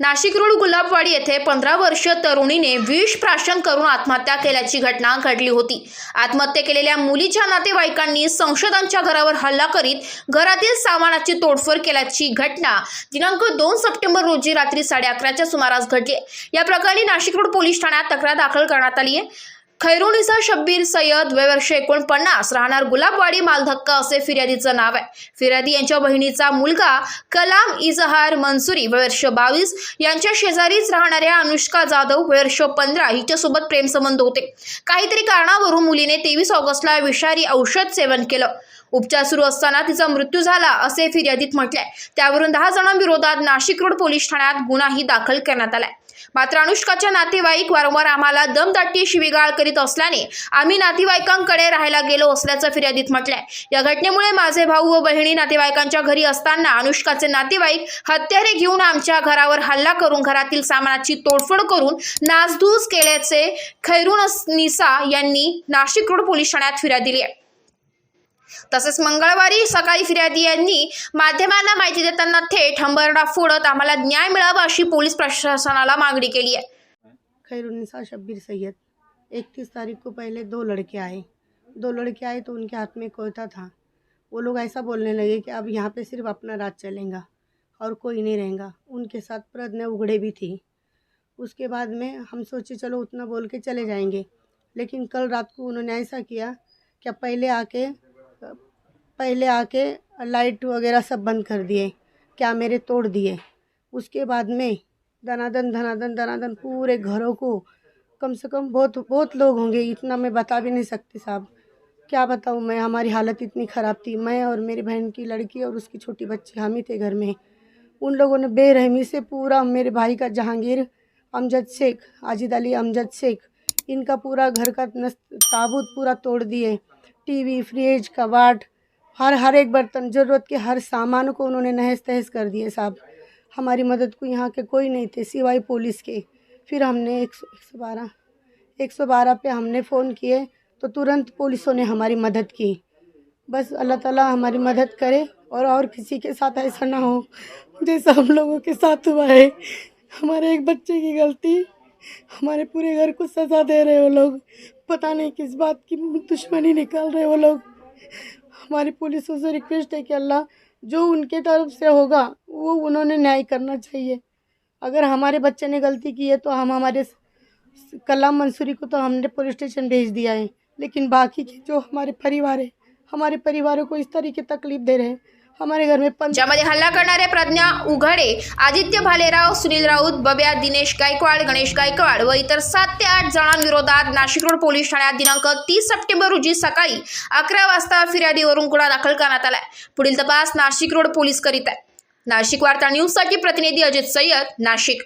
Nashik road Gulabwadi येथे पंधरा वर्ष तरुणीने विष प्राशन करून आत्महत्या केल्याची घटना घडली होती. आत्महत्या केलेल्या मुलीच्या नातेवाईकांनी संशोधांच्या घरावर हल्ला करीत घरातील सामानाची तोडफोड केल्याची घटना दिनांक दोन सप्टेंबर रोजी रात्री साडे अकराच्या सुमारास घडली या प्रकरणी नाशिक रोड पोलीस ठाण्यात तक्रार दाखल करण्यात आली आहे. खैरुनिसा शब्बीर सय्यद वय वर्ष एकोणपन्नास राहणार गुलाबवाडी मालधक्का असे फिर्यादीचं नाव आहे. फिर्यादी यांच्या बहिणीचा मुलगा कलाम इजहार मनसुरी वय वर्ष बावीस यांच्या शेजारीच राहणाऱ्या अनुष्का जाधव वय वर्ष पंधरा हिच्यासोबत प्रेमसंबंध होते. काहीतरी कारणावरून मुलीने तेवीस ऑगस्टला विषारी औषध सेवन केलं. उपचार सुरू असताना तिचा मृत्यू झाला असे फिर्यादीत म्हटलंय. त्यावरून दहा जणांविरोधात नाशिक रोड पोलीस ठाण्यात गुन्हाही दाखल करण्यात आलाय. मात्र अनुष्काच्या नातेवाईक वारंवार आम्हाला दमदाटी शिवीगाळ करीत असल्याने आम्ही नातेवाईकांकडे राहायला गेलो असल्याचं फिर्यादीत म्हटलंय. या घटनेमुळे माझे भाऊ व बहिणी नातेवाईकांच्या घरी असताना अनुष्काचे नातेवाईक हत्यारे घेऊन आमच्या घरावर हल्ला करून घरातील सामानाची तोडफोड करून नासधूस केल्याचे खैरुन निसा यांनी नाशिक रोड पोलीस ठाण्यात फिर्याद दिली आहे. तसेच मंगळवारी सकाळी फिर्यादी यांनी माध्यमांना देताना थेट हंबरडा फोडत आम्हाला न्याय मिळावा अशी पोलीस प्रशासनाला मागणी केली आहे. खैरुनिसा शब्बीर सैयद इकतीस तारीख को पहले दो लड़के आए. दो लड़के आए तो उनके हाथ में कोयता था. वो लोग ऐसा बोलने लगे कि अब यहाँ पे सिर्फ़ अपना राज चलेगा और कोई नहीं रहेगा. उनके साथ प्रज्ञा उगड़े भी थी. उसके बाद में हम सोचे, चलो उतना बोल के चले जाएँगे. लेकिन कल रात को उन्होंने ऐसा किया कि पहले आके पहले आके लाइट वगैरह सब बंद कर दिए क्या मेरे तोड़ दिए। उसके बाद में धनादन धनादन धनादन पूरे घरों को कम से कम बहुत बहुत लोग होंगे, इतना मैं बता भी नहीं सकती साहब। क्या बताऊँ, मैं, हमारी हालत इतनी ख़राब थी। मैं और मेरी बहन की लड़की और उसकी छोटी बच्ची हम ही थे घर में। उन लोगों ने बेरहमी से पूरा मेरे भाई का जहांगीर, अमजद शेख, आजिद अली, अमजद शेख, इनका पूरा घर का ताबूत पूरा तोड़ दिए। टीवी, फ्रिज, कबाट हर हर एक बर्तन, ज़रूरत के हर सामान को उन्होंने नहस तहस कर दिए साहब। हमारी मदद को यहाँ के कोई नहीं थे, सिवाय पुलिस के। फिर हमने एक सौ एक सौ बारह, एक सौ बारह पे हमने फ़ोन किए तो तुरंत पुलिसों ने हमारी मदद की। बस अल्लाह ताला हमारी मदद करे और और किसी के साथ ऐसा ना हो, जैसा हम लोगों के साथ हुआ है। हमारे एक बच्चे की गलती, हमारे पूरे घर को सज़ा दे रहे वो लोग। पता नहीं किस बात की दुश्मनी निकाल रहे वो लोग। हमारी पुलिस से रिक्वेस्ट है कि अल्लाह जो उनके तरफ़ से होगा, वो उन्होंने न्याय करना चाहिए। अगर हमारे बच्चे ने गलती की है तो हम हमारे कलाम मंसूरी को तो हमने पुलिस स्टेशन भेज दिया है। लेकिन बाकी के जो हमारे परिवार है, हमारे परिवारों को इस तरह की तकलीफ़ दे रहे हैं। हमारे घर में पंद्रह ज्यामध्ये हल्ला करणारे प्रज्ञा उघाडे आदित्य भालेराव सुनील राऊत बब्या दिनेश गायकवाड गणेश गायकवाड व इतर सात ते आठ जणांविरोधात नाशिक रोड पोलीस ठाण्यात दिनांक तीस सप्टेंबर रोजी सकाळी अकरा वाजता फिर्यादीवरून गुन्हा दाखल करण्यात आलाय. पुढील तपास नाशिक रोड पोलीस करीत आहे नाशिक वार्ता न्यूजसाठी प्रतिनिधी अजित सय्यद नाशिक.